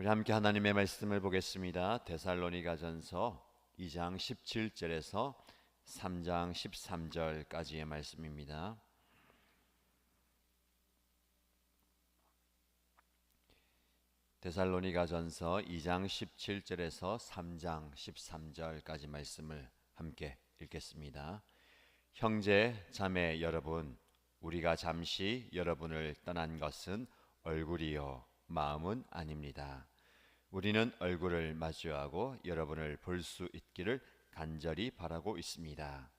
우리 함께 하나님의 말씀을 보겠습니다. 데살로니가전서 2장 17절에서 3장 13절까지의 말씀입니다. 데살로니가전서 2장 17절에서 3장 13절까지 말씀을 함께 읽겠습니다. 형제 자매 여러분 우리가 잠시 여러분을 떠난 것은 얼굴이요 마음은 아닙니다. 우리는 얼굴을 마주하고 여러분을 볼 수 있기를 간절히 바라고 있습니다.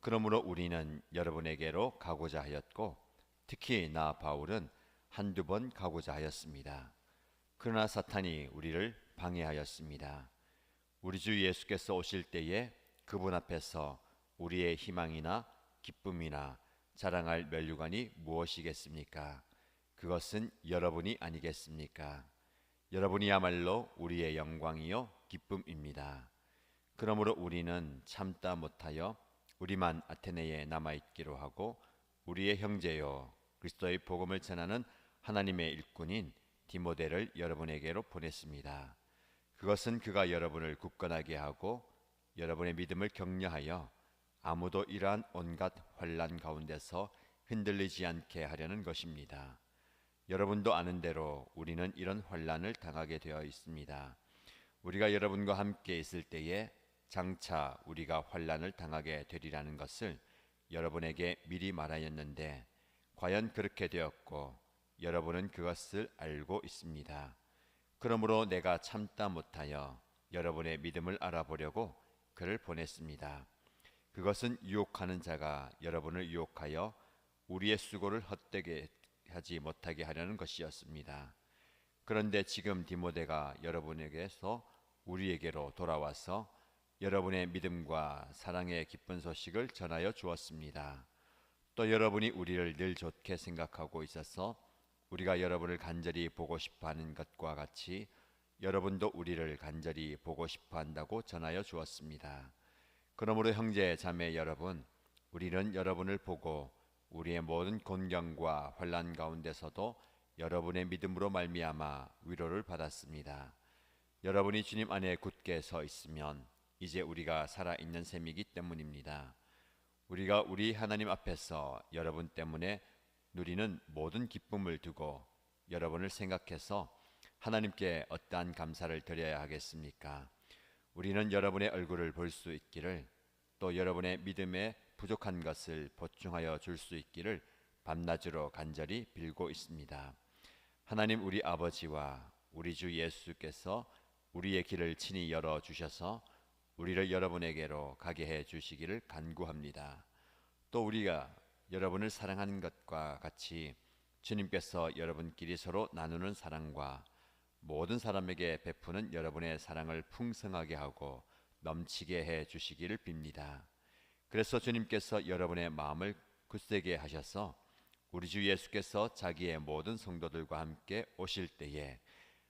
그러므로 우리는 여러분에게로 가고자 하였고 특히 나 바울은 한두 번 가고자 하였습니다. 그러나 사탄이 우리를 방해하였습니다. 우리 주 예수께서 오실 때에 그분 앞에서 우리의 희망이나 기쁨이나 자랑할 멸류관이 무엇이겠습니까? 그것은 여러분이 아니겠습니까? 여러분이야말로 우리의 영광이요 기쁨입니다. 그러므로 우리는 참다 못하여 우리만 아테네에 남아 있기로 하고 우리의 형제요 그리스도의 복음을 전하는 하나님의 일꾼인 디모데를 여러분에게로 보냈습니다. 그것은 그가 여러분을 굳건하게 하고 여러분의 믿음을 격려하여 아무도 이러한 온갖 환란 가운데서 흔들리지 않게 하려는 것입니다. 여러분도 아는 대로 우리는 이런 환란을 당하게 되어 있습니다. 우리가 여러분과 함께 있을 때에 장차 우리가 환란을 당하게 되리라는 것을 여러분에게 미리 말하였는데 과연 그렇게 되었고 여러분은 그것을 알고 있습니다. 그러므로 내가 참다 못하여 여러분의 믿음을 알아보려고 그를 보냈습니다. 그것은 유혹하는 자가 여러분을 유혹하여 우리의 수고를 헛되게 하지 못하게 하려는 것이었습니다. 그런데 지금 디모데가 여러분에게서 우리에게로 돌아와서 여러분의 믿음과 사랑의 기쁜 소식을 전하여 주었습니다. 또 여러분이 우리를 늘 좋게 생각하고 있어서 우리가 여러분을 간절히 보고 싶어 하는 것과 같이 여러분도 우리를 간절히 보고 싶어 한다고 전하여 주었습니다. 그러므로 형제 자매 여러분, 우리는 여러분을 보고 우리의 모든 곤경과 환란 가운데서도 여러분의 믿음으로 말미암아 위로를 받았습니다. 여러분이 주님 안에 굳게 서 있으면 이제 우리가 살아 있는 셈이기 때문입니다. 우리가 우리 하나님 앞에서 여러분 때문에 누리는 모든 기쁨을 두고 여러분을 생각해서 하나님께 어떠한 감사를 드려야 하겠습니까? 우리는 여러분의 얼굴을 볼 수 있기를 또 여러분의 믿음에 부족한 것을 보충하여 줄 수 있기를 밤낮으로 간절히 빌고 있습니다. 하나님 우리 아버지와 우리 주 예수께서 우리의 길을 친히 열어 주셔서 우리를 여러분에게로 가게 해 주시기를 간구합니다. 또 우리가 여러분을 사랑하는 것과 같이 주님께서 여러분끼리 서로 나누는 사랑과 모든 사람에게 베푸는 여러분의 사랑을 풍성하게 하고 넘치게 해 주시기를 빕니다. 그래서 주님께서 여러분의 마음을 굳세게 하셔서 우리 주 예수께서 자기의 모든 성도들과 함께 오실 때에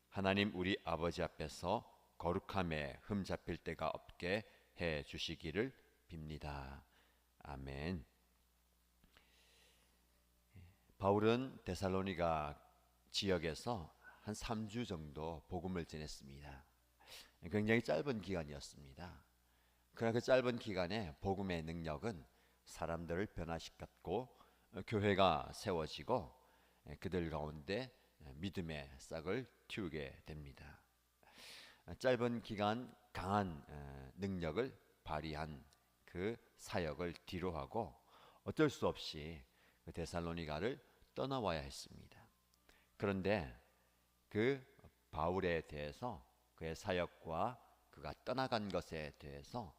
하나님 우리 아버지 앞에서 거룩함에 흠 잡힐 데가 없게 해 주시기를 빕니다. 아멘. 바울은 데살로니가 지역에서 한 3주 정도 복음을 전했습니다. 굉장히 짧은 기간이었습니다. 그러나 그 짧은 기간에 복음의 능력은 사람들을 변화시켰고 교회가 세워지고 그들 가운데 믿음의 싹을 틔우게 됩니다. 짧은 기간 강한 능력을 발휘한 그 사역을 뒤로하고 어쩔 수 없이 그 데살로니가를 떠나와야 했습니다. 그런데 그 바울에 대해서 그의 사역과 그가 떠나간 것에 대해서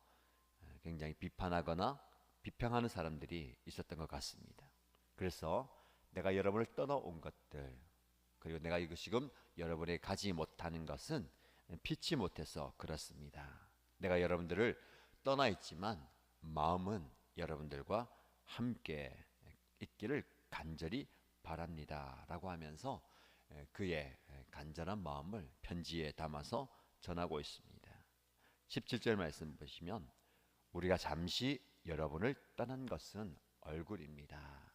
굉장히 비판하거나 비평하는 사람들이 있었던 것 같습니다. 그래서 내가 여러분을 떠나온 것들 그리고 내가 이거 지금 여러분이 가지 못하는 것은 피치 못해서 그렇습니다. 내가 여러분들을 떠나 있지만 마음은 여러분들과 함께 있기를 간절히 바랍니다라고 하면서 그의 간절한 마음을 편지에 담아서 전하고 있습니다. 17절 말씀 보시면 우리가 잠시 여러분을 떠난 것은 얼굴입니다.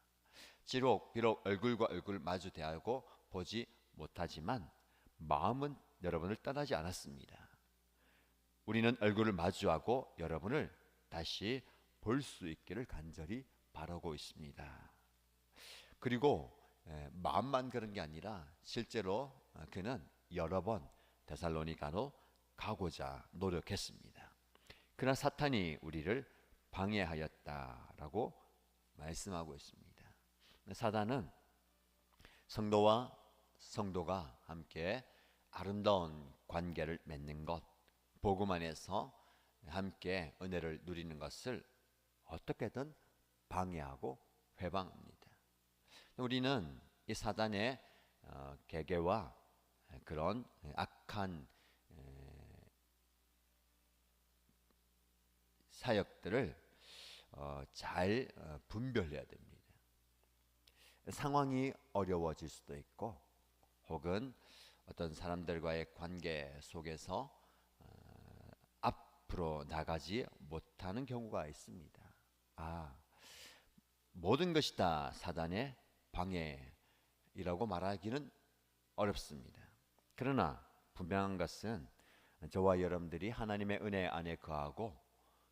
비록, 비록 얼굴과 얼굴 마주 대하고 보지 못하지만 마음은 여러분을 떠나지 않았습니다. 우리는 얼굴을 마주하고 여러분을 다시 볼 수 있기를 간절히 바라고 있습니다. 그리고 에, 마음만 그런 게 아니라 실제로 어, 그는 여러 번 데살로니가로 가고자 노력했습니다. 그러나 사탄이 우리를 방해하였다라고 말씀하고 있습니다. 사단은 성도와 성도가 함께 아름다운 관계를 맺는 것, 복음 안에서 함께 은혜를 누리는 것을 어떻게든 방해하고 회방합니다. 우리는 이 사단의 어, 계계와 그런 악한 사역들을 어, 잘 어, 분별해야 됩니다. 상황이 어려워질 수도 있고 혹은 어떤 사람들과의 관계 속에서 어, 앞으로 나가지 못하는 경우가 있습니다. 아, 모든 것이 다 사단의 방해이라고 말하기는 어렵습니다. 그러나 분명한 것은 저와 여러분들이 하나님의 은혜 안에 거하고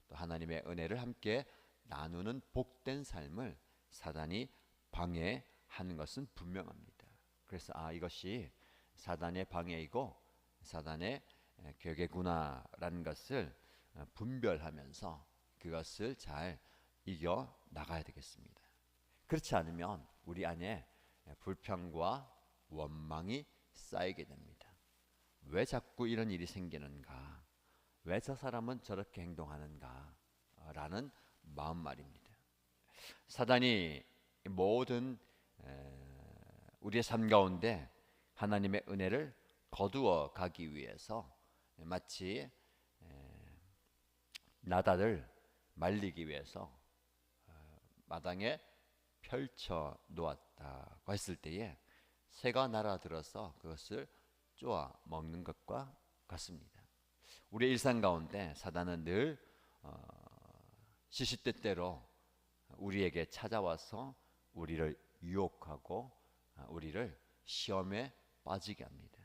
또 하나님의 은혜를 함께 나누는 복된 삶을 사단이 방해하는 것은 분명합니다. 그래서 아 이것이 사단의 방해이고 사단의 격의구나라는 것을 어, 분별하면서 그것을 잘 이겨 나가야 되겠습니다. 그렇지 않으면 우리 안에 불평과 원망이 쌓이게 됩니다. 왜 자꾸 이런 일이 생기는가? 왜 저 사람은 저렇게 행동하는가? 라는 마음 말입니다. 사단이 모든 우리의 삶 가운데 하나님의 은혜를 거두어 가기 위해서 마치 나다를 말리기 위해서 어, 마당에 펼쳐 놓았다고 했을 때에 새가 날아들어서 그것을 쪼아 먹는 것과 같습니다. 우리 일상 가운데 사단은 늘 어, 시시때때로 우리에게 찾아와서 우리를 유혹하고 어, 우리를 시험에 빠지게 합니다.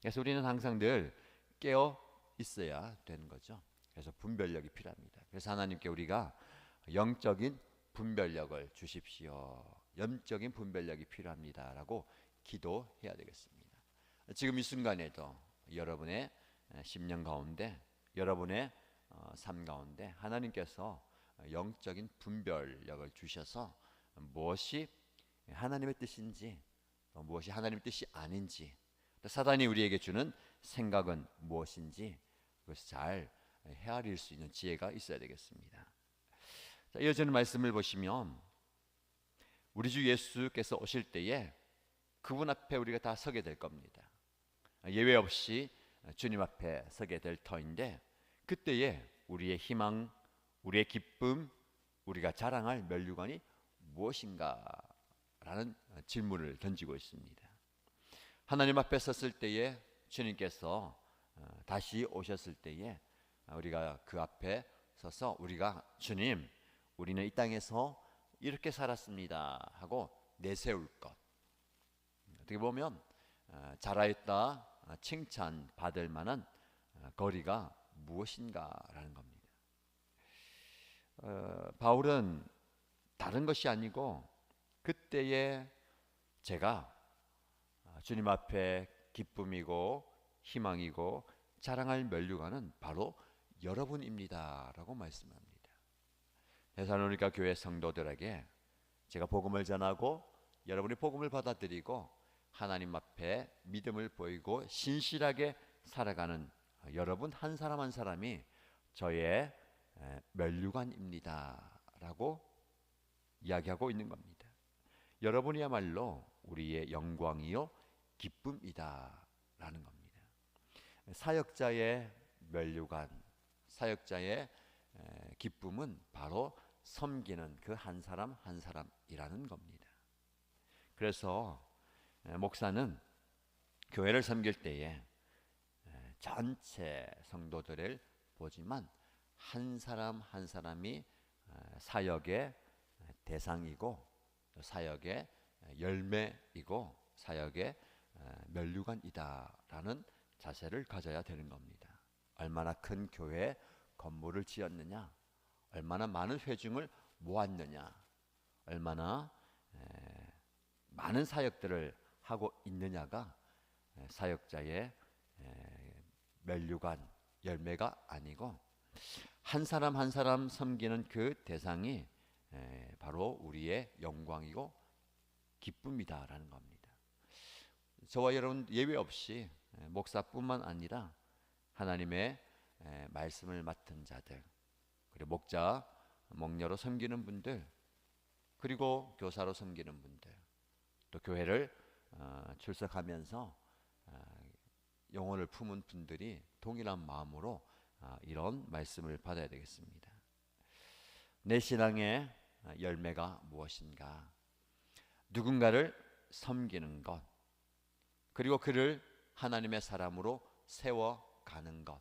그래서 우리는 항상 늘 깨어 있어야 되는 거죠. 그래서 분별력이 필요합니다. 그래서 하나님께 우리가 영적인 분별력을 주십시오. 영적인 분별력이 필요합니다라고 기도해야 되겠습니다. 지금 이 순간에도 여러분의 심령 가운데 여러분의 어, 삶 가운데 하나님께서 영적인 분별력을 주셔서 무엇이 하나님의 뜻인지 무엇이 하나님의 뜻이 아닌지 사단이 우리에게 주는 생각은 무엇인지 그것을 잘 헤아릴 수 있는 지혜가 있어야 되겠습니다. 자, 이어지는 말씀을 보시면 우리 주 예수께서 오실 때에 그분 앞에 우리가 다 서게 될 겁니다. 예외 없이 주님 앞에 서게 될 터인데 그때에 우리의 희망, 우리의 기쁨, 우리가 자랑할 멸류관이 무엇인가라는 질문을 던지고 있습니다. 하나님 앞에 섰을 때에 주님께서 어, 다시 오셨을 때에 우리가 그 앞에 서서 우리가 주님, 우리는 이 땅에서 이렇게 살았습니다 하고 내세울 것. 어떻게 보면 어, 잘하였다 어, 칭찬 받을 만한 거리가 무엇인가라는 겁니다. 어, 바울은 다른 것이 아니고 그때의 제가 주님 앞에 기쁨이고 희망이고 자랑할 면류관은 바로 여러분입니다라고 말씀합니다. 데살로니가 교회 성도들에게 제가 복음을 전하고 여러분이 복음을 받아들이고 하나님 앞에 믿음을 보이고 신실하게 살아가는 여러분 한 사람 한 사람이 저의 멸류관입니다라고 이야기하고 있는 겁니다. 여러분이야말로 우리의 영광이요 기쁨이다라는 겁니다. 사역자의 멸류관, 사역자의 기쁨은 바로 섬기는 그 한 사람 한 사람이라는 겁니다. 그래서 목사는 교회를 섬길 때에 전체 성도들을 보지만 한 사람 한 사람이 사역의 대상이고 사역의 열매이고 사역의 멸류관이다라는 자세를 가져야 되는 겁니다. 얼마나 큰 교회 건물을 지었느냐, 얼마나 많은 회중을 모았느냐, 얼마나 많은 사역들을 하고 있느냐가 사역자의 멸류관 열매가 아니고 한 사람 한 사람 섬기는 그 대상이 바로 우리의 영광이고 기쁨이다라는 겁니다. 저와 여러분 예외 없이 목사뿐만 아니라 하나님의 말씀을 맡은 자들 그리고 목자 목녀로 섬기는 분들 그리고 교사로 섬기는 분들 또 교회를 어, 출석하면서 어, 영혼을 품은 분들이 동일한 마음으로 어, 이런 말씀을 받아야 되겠습니다. 내 신앙의 열매가 무엇인가? 누군가를 섬기는 것, 그리고 그를 하나님의 사람으로 세워 가는 것.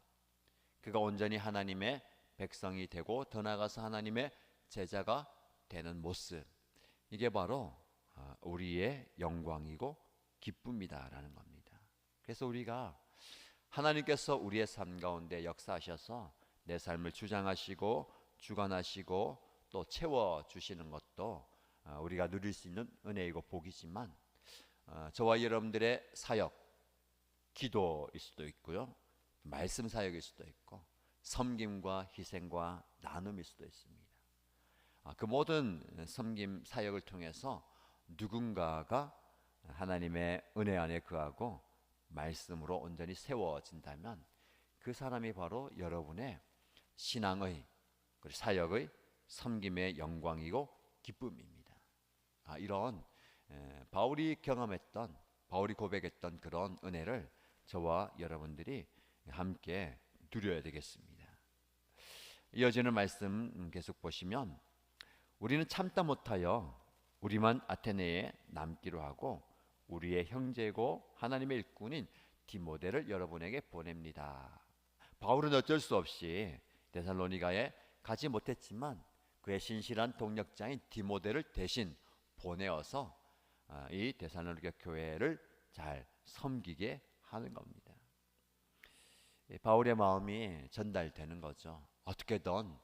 그가 온전히 하나님의 백성이 되고 더 나아가서 하나님의 제자가 되는 모습. 이게 바로 어, 우리의 영광이고 기쁨이다라는 겁니다. 그래서 우리가 하나님께서 우리의 삶 가운데 역사하셔서 내 삶을 주장하시고 주관하시고 또 채워 주시는 것도 어, 우리가 누릴 수 있는 은혜이고 복이지만 어, 저와 여러분들의 사역, 기도일 수도 있고요, 말씀 사역일 수도 있고 섬김과 희생과 나눔일 수도 있습니다. 아, 그 모든 섬김 사역을 통해서 누군가가 하나님의 은혜 안에 거하고 말씀으로 온전히 세워진다면 그 사람이 바로 여러분의 신앙의 그리고 사역의 섬김의 영광이고 기쁨입니다. 아, 이런 에, 바울이 경험했던 바울이 고백했던 그런 은혜를 저와 여러분들이 함께 누려야 되겠습니다. 이어지는 말씀 계속 보시면 우리는 참다 못하여 우리만 아테네에 남기로 하고 우리의 형제고 하나님의 일꾼인 디모데를 여러분에게 보냅니다. 바울은 어쩔 수 없이 데살로니가에 가지 못했지만 그의 신실한 동력자인 디모데를 대신 보내어서 아, 이 데살로니가 교회를 잘 섬기게 하는 겁니다. 바울의 마음이 전달되는 거죠. 어떻게든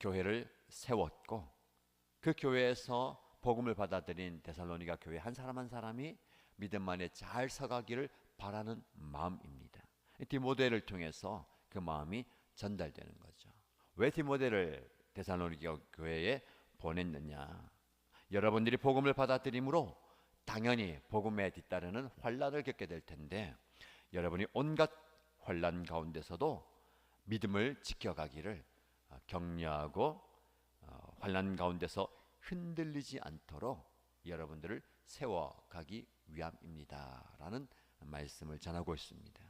교회를 세웠고 그 교회에서 복음을 받아들인 데살로니가 교회 한 사람 한 사람이 믿음 안에 잘 서가기를 바라는 마음입니다. 디모데를 통해서 그 마음이 전달되는 거죠. 왜 디모데를 데살로니가 교회에 보냈느냐? 여러분들이 복음을 받아들임으로 당연히 복음에 뒤따르는 환란을 겪게 될 텐데 여러분이 온갖 환란 가운데서도 믿음을 지켜가기를 격려하고 어, 환란 가운데서 흔들리지 않도록 여러분들을 세워가기 위함입니다 라는 말씀을 전하고 있습니다.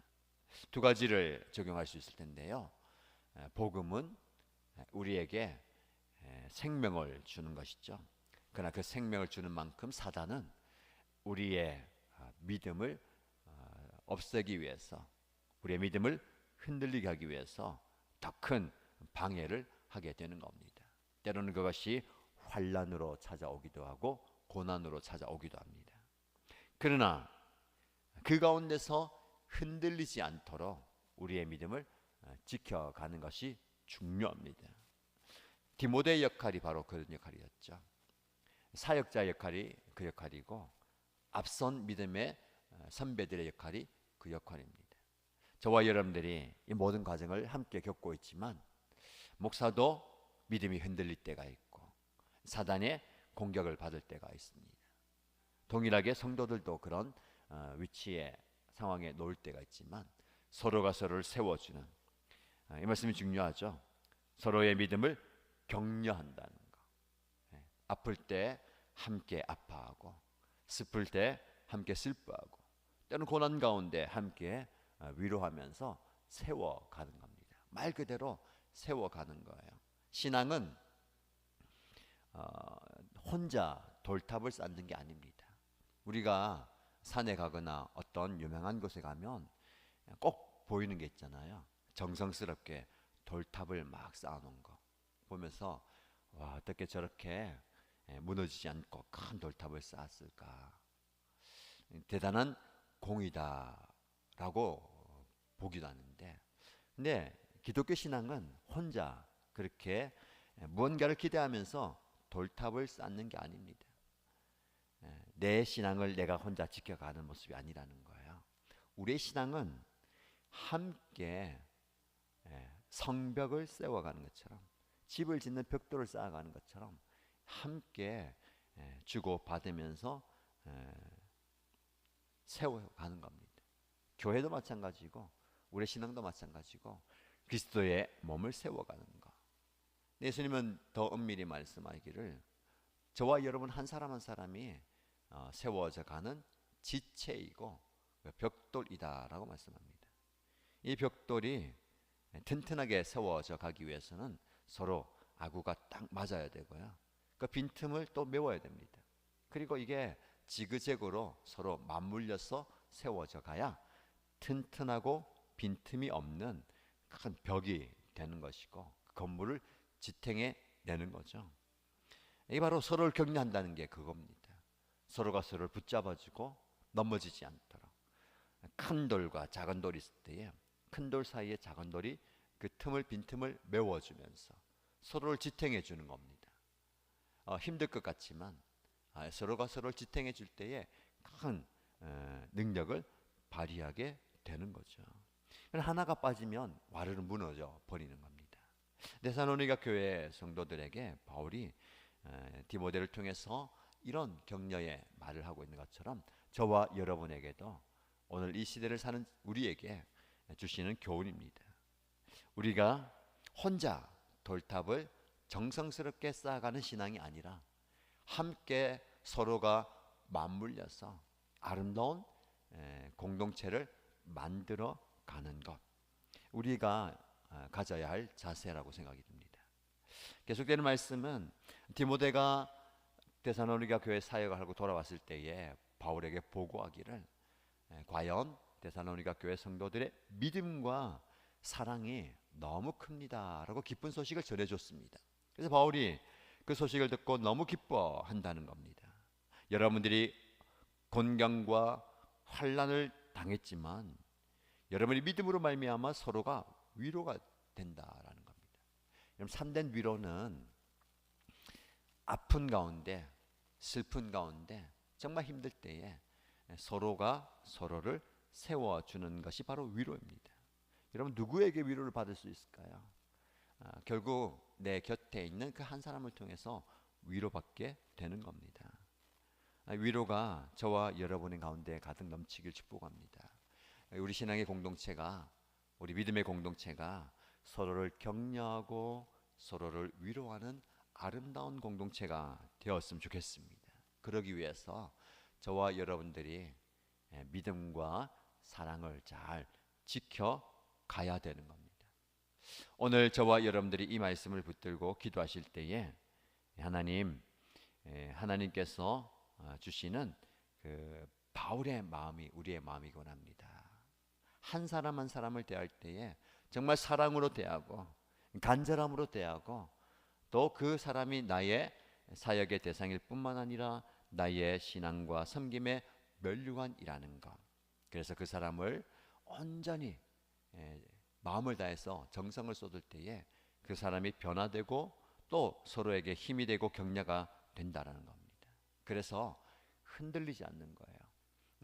두 가지를 적용할 수 있을 텐데요. 복음은 우리에게 생명을 주는 것이죠. 그러나 그 생명을 주는 만큼 사단은 우리의 아, 믿음을 아, 없애기 위해서 우리의 믿음을 흔들리게 하기 위해서 더 큰 방해를 하게 되는 겁니다. 때로는 그것이 환란으로 찾아오기도 하고 고난으로 찾아오기도 합니다. 그러나 그 가운데서 흔들리지 않도록 우리의 믿음을 어, 지켜가는 것이 중요합니다. 디모데의 역할이 바로 그런 역할이었죠. 사역자 역할이 그 역할이고 앞선 믿음의 어, 선배들의 역할이 그 역할입니다. 저와 여러분들이 이 모든 과정을 함께 겪고 있지만 목사도 믿음이 흔들릴 때가 있고 사단의 공격을 받을 때가 있습니다. 동일하게 성도들도 그런 어, 위치에 상황에 놓을 때가 있지만 서로가 서로를 세워주는 어, 이 말씀이 중요하죠. 서로의 믿음을 격려한다는 거. 예, 아플 때 함께 아파하고 슬플 때 함께 슬퍼하고 때는 고난 가운데 함께 어, 위로하면서 세워가는 겁니다. 말 그대로 세워가는 거예요. 신앙은 어, 혼자 돌탑을 쌓는 게 아닙니다. 우리가 산에 가거나 어떤 유명한 곳에 가면 꼭 보이는 게 있잖아요. 정성스럽게 돌탑을 막 쌓아놓은 거 보면서 와 어떻게 저렇게 예, 무너지지 않고 큰 돌탑을 쌓았을까 대단한 공이다라고 보기도 하는데 근데 기독교 신앙은 혼자 그렇게 무언가를 기대하면서 돌탑을 쌓는 게 아닙니다. 예, 내 신앙을 내가 혼자 지켜가는 모습이 아니라는 거예요. 우리의 신앙은 함께 예, 성벽을 세워가는 것처럼 집을 짓는 벽돌을 쌓아가는 것처럼 함께 예, 주고 받으면서 세워가는 겁니다. 교회도 마찬가지고 우리 신앙도 마찬가지고 그리스도의 몸을 세워가는 것. 예수님은 더 엄밀히 말씀하기를 저와 여러분 한 사람 한 사람이 어, 세워져 가는 지체이고 벽돌이다라고 말씀합니다. 이 벽돌이 튼튼하게 세워져 가기 위해서는 서로 아구가 딱 맞아야 되고요. 그 빈틈을 또 메워야 됩니다. 그리고 이게 지그재그로 서로 맞물려서 세워져 가야 튼튼하고 빈틈이 없는 큰 벽이 되는 것이고 그 건물을 지탱해 내는 거죠. 이게 바로 서로를 격려한다는 게 그겁니다. 서로가 서로를 붙잡아주고 넘어지지 않도록 큰 돌과 작은 돌이 있을 때에 큰 돌 사이에 작은 돌이 그 틈을 빈틈을 메워주면서 서로를 지탱해 주는 겁니다. 어, 힘들 것 같지만 아, 서로가 서로를 지탱해 줄 때에 큰 에, 능력을 발휘하게 되는 거죠. 하나가 빠지면 와르르 무너져 버리는 겁니다. 데살로니가 교회 성도들에게 바울이 디모데를 통해서 이런 격려의 말을 하고 있는 것처럼 저와 여러분에게도 오늘 이 시대를 사는 우리에게 주시는 교훈입니다. 우리가 혼자 돌탑을 정성스럽게 쌓아가는 신앙이 아니라 함께 서로가 맞물려서 아름다운 공동체를 만들어 가는 것 우리가 아, 가져야 할 자세라고 생각이 듭니다. 계속되는 말씀은 디모데가 데살로니가 교회 사역을 하고 돌아왔을 때에 바울에게 보고하기를 과연 데살로니가 교회 성도들의 믿음과 사랑이 너무 큽니다라고 기쁜 소식을 전해줬습니다. 그래서 바울이 그 소식을 듣고 너무 기뻐한다는 겁니다. 여러분들이 곤경과 환란을 당했지만 여러분이 믿음으로 말미암아 서로가 위로가 된다라는 겁니다. 여러분 참된 위로는 아픈 가운데 슬픈 가운데 정말 힘들 때에 서로가 서로를 세워주는 것이 바로 위로입니다. 여러분 누구에게 위로를 받을 수 있을까요? 아, 결국 내 곁에 있는 그 한 사람을 통해서 위로받게 되는 겁니다. 아, 위로가 저와 여러분의 가운데 가득 넘치길 축복합니다. 우리 신앙의 공동체가 우리 믿음의 공동체가 서로를 격려하고 서로를 위로하는 아름다운 공동체가 되었으면 좋겠습니다. 그러기 위해서 저와 여러분들이 예, 믿음과 사랑을 잘 지켜 가야 되는 겁니다. 오늘 저와 여러분들이 이 말씀을 붙들고 기도하실 때에 하나님 예, 하나님께서 어, 주시는 그 바울의 마음이 우리의 마음이곤 합니다. 한 사람 한 사람을 대할 때에 정말 사랑으로 대하고 간절함으로 대하고 또 그 사람이 나의 사역의 대상일 뿐만 아니라 나의 신앙과 섬김의 멸류관이라는 것. 그래서 그 사람을 온전히 예, 마음을 다해서 정성을 쏟을 때에 그 사람이 변화되고 또 서로에게 힘이 되고 격려가 된다라는 겁니다. 그래서 흔들리지 않는 거예요.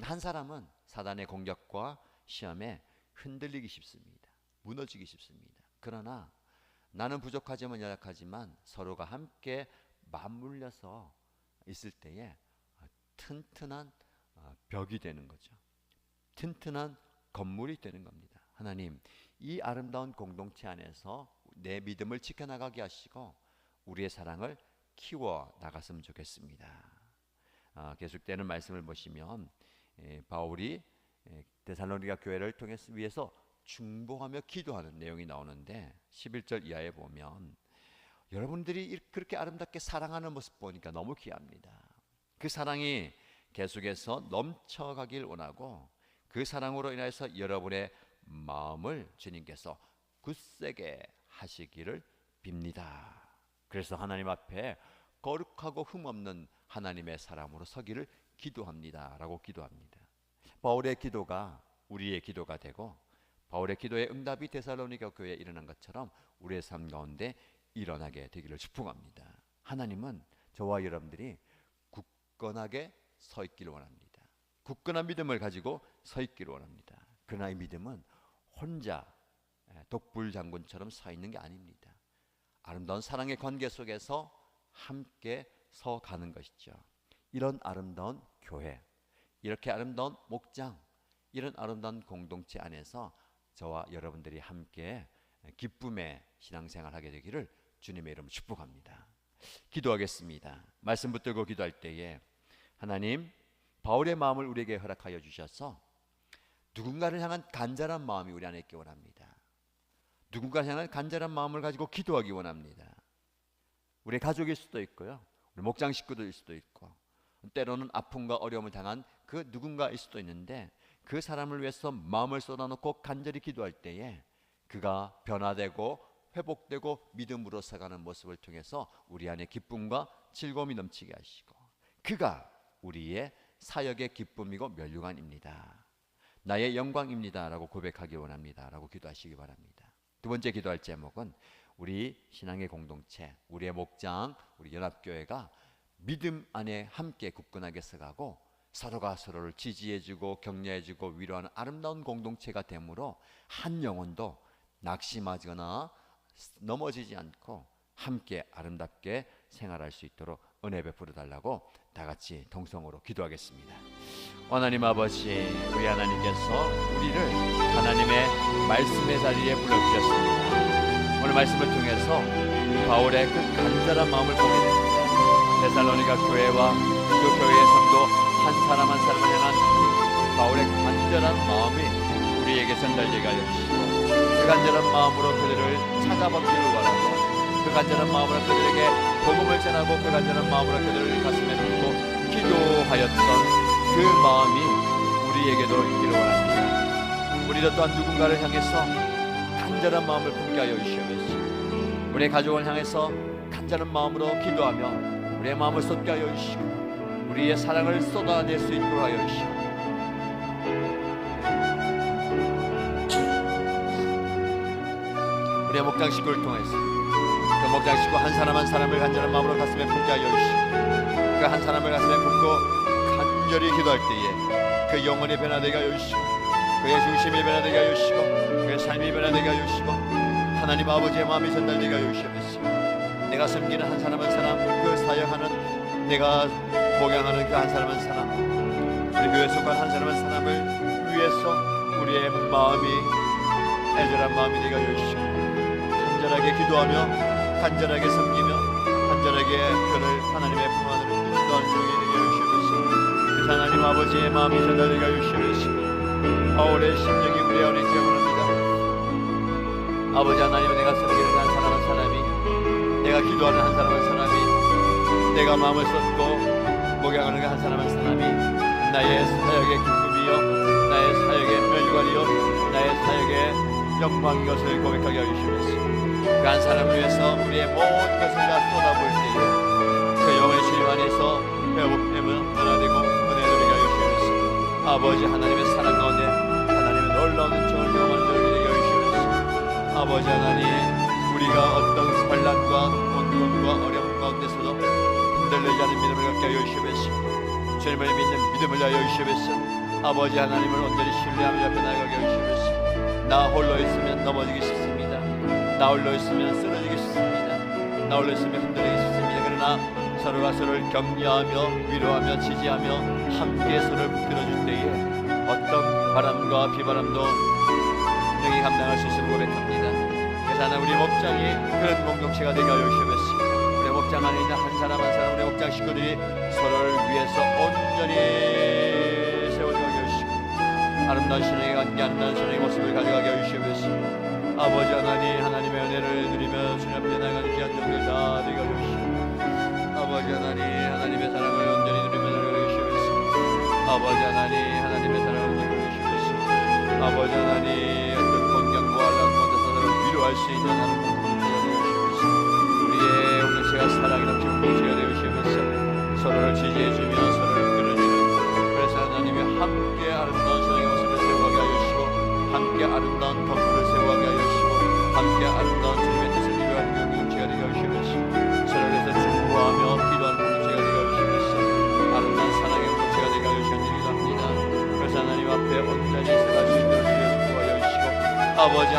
한 사람은 사단의 공격과 시험에 흔들리기 쉽습니다. 무너지기 쉽습니다. 그러나 나는 부족하지만 연약하지만 서로가 함께 맞물려서 있을 때에 튼튼한 어, 벽이 되는 거죠. 튼튼한 건물이 되는 겁니다. 하나님, 이 아름다운 공동체 안에서 내 믿음을 지켜나가게 하시고 우리의 사랑을 키워 나갔으면 좋겠습니다. 아, 계속되는 말씀을 보시면 바울이 데살로니가 교회를 통해서 위해서 중보하며 기도하는 내용이 나오는데 11절 이하에 보면 여러분들이 그렇게 아름답게 사랑하는 모습 보니까 너무 귀합니다. 그 사랑이 계속해서 넘쳐가길 원하고 그 사랑으로 인해서 여러분의 마음을 주님께서 굳세게 하시기를 빕니다. 그래서 하나님 앞에 거룩하고 흠없는 하나님의 사람으로 서기를 기도합니다라고 기도합니다. 바울의 기도가 우리의 기도가 되고 바울의 기도의 응답이 데살로니가 교회에 일어난 것처럼 우리의 삶 가운데 일어나게 되기를 축복합니다. 하나님은 저와 여러분들이 굳건하게 서 있기를 원합니다. 굳건한 믿음을 가지고 서 있기를 원합니다. 그러나 이 믿음은 혼자 예, 독불 장군처럼 서 있는 게 아닙니다. 아름다운 사랑의 관계 속에서 함께 서 가는 것이죠. 이런 아름다운 교회, 이렇게 아름다운 목장, 이런 아름다운 공동체 안에서 저와 여러분들이 함께 기쁨의 신앙생활 하게 되기를 주님의 이름으로 축복합니다. 기도하겠습니다. 말씀 붙들고 기도할 때에 하나님 바울의 마음을 우리에게 허락하여 주셔서 누군가를 향한 간절한 마음이 우리 안에 있기 원합니다. 누군가를 향한 간절한 마음을 가지고 기도하기 원합니다. 우리 가족일 수도 있고요. 우리 목장 식구들일 수도 있고 때로는 아픔과 어려움을 당한 그 누군가일 수도 있는데 그 사람을 위해서 마음을 쏟아놓고 간절히 기도할 때에 그가 변화되고 회복되고 믿음으로 서가는 모습을 통해서 우리 안에 기쁨과 즐거움이 넘치게 하시고 그가 우리의 사역의 기쁨이고 멸류관입니다. 나의 영광입니다라고 고백하기 원합니다라고 기도하시기 바랍니다. 두 번째 기도할 제목은 우리 신앙의 공동체, 우리의 목장, 우리 연합교회가 믿음 안에 함께 굳건하게 서가고 서로가 서로를 지지해주고 격려해주고 위로하는 아름다운 공동체가 되므로 한 영혼도 낙심하거나 넘어지지 않고 함께 아름답게 생활할 수 있도록 은혜 베풀어 달라고 다 같이 동성으로 기도하겠습니다. 하나님 아버지, 우리 하나님께서 우리를 하나님의 말씀의 자리에 불러주셨습니다. 오늘 말씀을 통해서 바울의 그 간절한 마음을 보게 됩니다. 데살로니가 교회와 그 교회의 성도 한 사람 한 사람을 향한 바울의 간절한 마음이 우리에게 전달되게 하여 주시고 그 간절한 마음으로 그들을 찾아뵙기를 원하고 그 간절한 마음으로 그들에게 복음을 전하고 그 간절한 마음으로 그들을 가슴에 품고 기도하였던 그 마음이 우리에게도 있기를 원합니다. 우리도 또한 누군가를 향해서 간절한 마음을 품게 하여 주시옵소서. 우리의 가족을 향해서 간절한 마음으로 기도하며 우리의 마음을 쏟게 하여 주시고 우리의 사랑을 쏟아낼 수 있도록 하여 주시고 우리의 목장 식구를 통해서 그 목장 식구 한 사람 한 사람을 간절한 마음으로 가슴에 품게 하여 주시고 그 한 사람을 가슴에 품고 간절히 기도할 때에 그 영혼이 변화되게 하여 주시고 그의 중심이 변화되게 하여 주시고 그의 삶이 변화되게 하여 주시고 하나님 아버지의 마음이 전달되게 하여 주시옵소서. 내가 섬기는 한 사람 한 사람 그 사역하는 내가 목양하는 그 한 사람 한 사람 우리 교회 속한 한 사람 한 사람을 위해서 우리의 마음이 애절한 마음이 되게 하여 주시고 간절하게 기도하며 간절하게 섬기며 간절하게 그를 하나님의 품 안으로 인도하는 종이 되게 하여 주시옵소서. 그래서 하나님 아버지의 마음이 전달되게 하여 주시옵소서. 바울의 심정이 우리 안에 있기 원합니다. 아버지 하나님 내가 섬기는 한 사람 한 사람이 내가 기도하는 한 사람 한 사람이 내가 마음을 쏟고 목양하는 한 사람 한 사람이 나의 사역의 기쁨이요 나의 사역의 멸류관이요 나의 사역의 영광인 것을 고백하게 하여 주시옵소서. 그한 사람을 위해서 우리의 모든 것을 다 쏟아볼 때에 그 영의 주님 안에서 회복되면 변화되고 은혜 누리게 하여 주시옵소서. 아버지 하나님의 사랑 가운데 하나님의 놀라운 은총을 경험하는 하여 주시옵소서. 아버지 하나님 우리가 어떤 환란과 온건과 어려움 가운데서도 흔들리지 않는 믿음을 갖게 하여 주시옵소서. 주님을 믿는 믿음을 하여 주시옵소서. 아버지 하나님을 온전히 신뢰하며 옆에 나가게 하여 주시옵소서. 나 홀로 있으면 넘어지기 쉽습니다. 나 홀로 있으면 쓰러지기 쉽습니다. 나 홀로 있으면 흔들리기 쉽습니다. 그러나 서로가 서로를 격려하며 위로하며 지지하며 함께 서로를 붙들어줄 때에 어떤 바람과 비바람도 능히 감당할 수 있음을 고백합니다. 그래서 하나 우리 목장이 그런 공동체가 되게 하여 주시옵소서 목장 안에 있는 한 사람 한 사람 우리 목장 식구들이 서로를 위해서 온전히 세워가게 하시고 아름다운 신앙의 관계 아름다운 신앙의 모습을 가져가게 하여 주시옵소서 아버지 하나님 하나님의 은혜를 누리며 주님 앞에 나가는 귀한 종들 다 되게 하여 주시고 아버지 하나님 하나님의 사랑을 온전히 누리며 나가게 주시옵소서. 아버지 하나님 하나님의 사랑을 누리며 주시옵소서. 아버지 하나님 어떤 건강과 알람 가운데서 위로할 수 있는 하나님 우리의 공동체가 사랑이 넘치는 되어 주시옵소서. 서로를 지지해주며 서로를 끌어주는 그래서 하나님이 함께 아름다운 신앙의 모습을 세워가게 하여 주시고 한 함께 아름다운 덕분을 세워가게 하시고 함께 아름다운 주님의 뜻을 이루하는 공동체가 되게 하시옵소서. 서로를 해서 중보하며 기도하는 공동체가 되게 하시옵소서. 아름다운 사랑의 공동체가 되게 하시옵소서. 합니다 그래서 하나님 앞에 온전히 살아갈 수 있도록 주여 축복하여 주시고 아버지